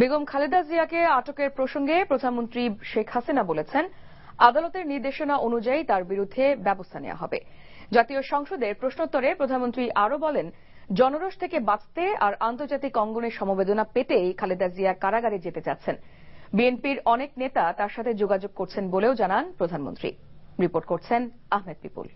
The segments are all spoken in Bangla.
বেগম খালেদা জিয়াকে আটকের প্রসঙ্গে প্রধানমন্ত্রী শেখ হাসিনা বলেছেন, আদালতের নির্দেশনা অনুযায়ী তার বিরুদ্ধে ব্যবস্থা নেওয়া হবে। জাতীয় সংসদের প্রশ্নোত্তরে প্রধানমন্ত্রী আরও বলেন, জনরোষ থেকে বাঁচতে আর আন্তর্জাতিক অঙ্গনের সমবেদনা পেতেই খালেদা জিয়া কারাগারে যেতে চাচ্ছেন। বিএনপির অনেক নেতা তার সাথে যোগাযোগ করছেন বলেও জানান প্রধানমন্ত্রী। রিপোর্ট করছেন আহমেদ পিপুল।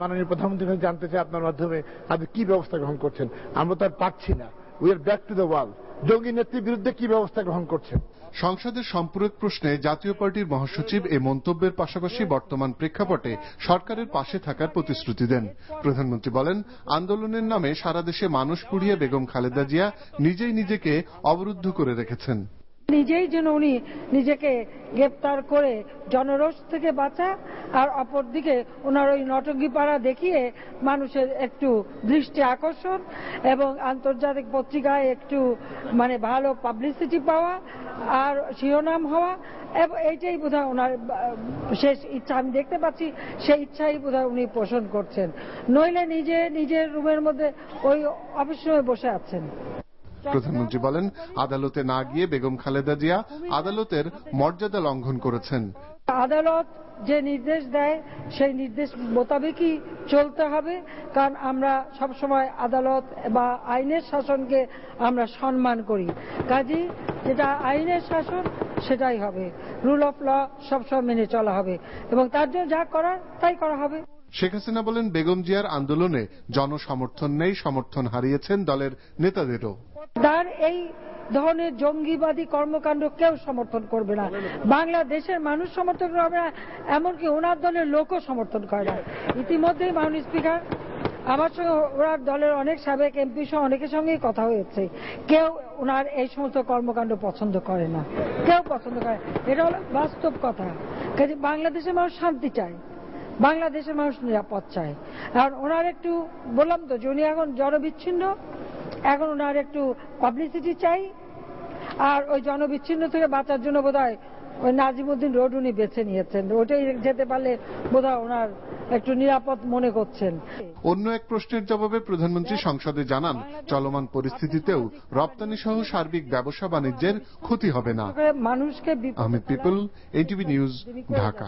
মাননীয় প্রধানমন্ত্রী জানতে চাই আপনার মাধ্যমে আপনি কি ব্যবস্থা গ্রহণ করছেন? আমরা তো আর পাচ্ছি না। We are back to the wall জঙ্গি নেত্রীর বিরুদ্ধে কি ব্যবস্থা গ্রহণ করছে সংসদের সম্পূরক প্রশ্নে জাতীয় পার্টির মহাসচিব এ মন্তব্যের পাশাপাশি বর্তমান প্রেক্ষাপটে সরকারের পাশে থাকার প্রতিশ্রুতি দেন। প্রধানমন্ত্রী বলেন, আন্দোলনের নামে সারা দেশে মানুষ পুড়িয়ে বেগম খালেদা জিয়া নিজেই নিজেকে অবরুদ্ধ করে রেখেছেন। নিজেই যেন উনি নিজেকে গ্রেপ্তার করে জনরোষ থেকে বাঁচা আর অপরদিকে ওনার ওই নটঙ্গি পাড়া দেখিয়ে মানুষের একটু দৃষ্টি আকর্ষণ এবং আন্তর্জাতিক পত্রিকায় একটু মানে ভালো পাবলিসিটি পাওয়া আর শিরোনাম হওয়া এবং এইটাই বোধহয় ওনার শেষ ইচ্ছা। আমি দেখতে পাচ্ছি সেই ইচ্ছাই বোধহয় উনি পোষণ করছেন। নইলে নিজে নিজের রুমের মধ্যে ওই অফিস রুমে বসে আছেন। প্রধানমন্ত্রী বলেন, আদালতে না গিয়ে বেগম খালেদা জিয়া আদালতের মর্যাদা লঙ্ঘন করেছেন। আদালত যে নির্দেশ দেয়, সেই নির্দেশ মোতাবেকই চলতে হবে, কারণ আমরা সবসময় আদালত বা আইনের শাসনকে আমরা সম্মান করি। কাজী, যেটা আইনের শাসন, সেটাই হবে। রুল অফ ল সবসময় মেনে চলা হবে। এবং তার জন্য যা করার, তাই করা হবে। শেখ হাসিনা বলেন বেগম জিয়ার আন্দোলনে জনসমর্থন নেই, সমর্থন হারিয়েছেন দলের নেতাদেরও। তার এই ধরনের জঙ্গিবাদী কর্মকাণ্ড কেউ সমর্থন করবে না। বাংলাদেশের মানুষ সমর্থন করবে না, এমনকি ওনার দলের লোকও সমর্থন করে না। ইতিমধ্যেই মাননীয় স্পিকার, আমার সঙ্গে ওনার দলের অনেক সাবেক এমপি সহ অনেকের সঙ্গেই কথা হয়েছে। কেউ ওনার এই সমস্ত কর্মকাণ্ড পছন্দ করে না। কেউ পছন্দ করে এটা হলো বাস্তব কথা। কাজে বাংলাদেশের মানুষ শান্তি চায়। বাংলাদেশের মানুষ নিরাপদ চায়। আর ওনার একটু বললাম তো যে উনি এখন জনবিচ্ছিন্ন এখন ওনার একটু পাবলিসিটি চাই আর ওই জনবিচ্ছিন্ন থেকে বাঁচার জন্য বোধ হয় ওই নাজিমুদ্দিন রোড উনি বেছে নিয়েছেন। ওটাই যেতে পারলে বোধ ওনার একটু নিরাপদ মনে করছেন। অন্য এক প্রশ্নের জবাবে প্রধানমন্ত্রী সংসদে জানান চলমান পরিস্থিতিতেও রপ্তানি সহ সার্বিক ব্যবসা বাণিজ্যের ক্ষতি হবে না। মানুষকে Ahmed people NTV news Dhaka.